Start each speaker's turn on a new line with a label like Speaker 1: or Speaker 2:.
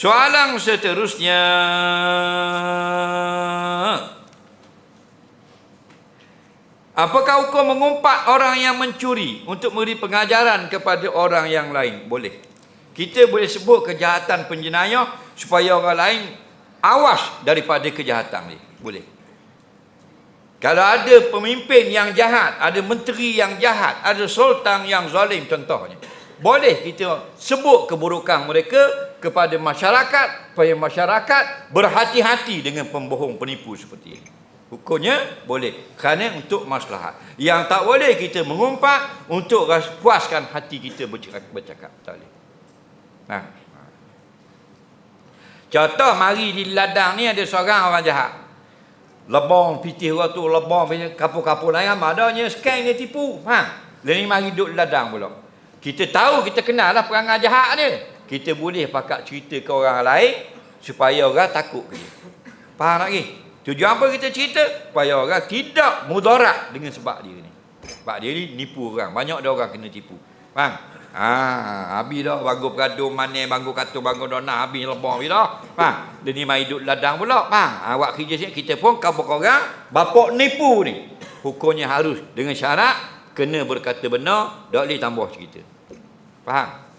Speaker 1: Soalan seterusnya. Apakah hukum mengumpat orang yang mencuri untuk memberi pengajaran kepada orang yang lain? Boleh. Kita boleh sebut kejahatan penjenayah supaya orang lain awas daripada kejahatan ni. Boleh. Kalau ada pemimpin yang jahat, ada menteri yang jahat, ada sultan yang zalim contohnya. Boleh kita sebut keburukan mereka kepada masyarakat supaya masyarakat berhati-hati dengan pembohong penipu seperti ini. Hukumnya boleh kerana untuk maslahat. Yang tak boleh kita mengumpat untuk puaskan hati kita bercakap. bercakap. Tak boleh. Nah. Contoh mari di ladang ni ada seorang orang jahat. Lebong pitih orang tu, lebong punya kapur-kapur lain adanya scam dia tipu. Ha. Dia ni mari duduk ladang pula. Kita tahu, kita kenal lah perangai jahat dia. Kita boleh pakat cerita ke orang lain supaya orang takut ke dia. Faham tak lagi? Tujuan apa kita cerita? Supaya orang tidak mudarat dengan sebab dia ni. Sebab dia ni nipu orang. Banyak dah orang kena tipu. Faham? Ha, habis dah bangku peradum mana bangku katung bangku dona habis lebong habis dah. Faham? Dia ni mai duduk ladang pula. Faham? Awak kerja sini kita pun kabur orang bapak nipu ni. Hukumnya harus dengan syarat kena berkata benar, tak boleh tambah cerita. Faham?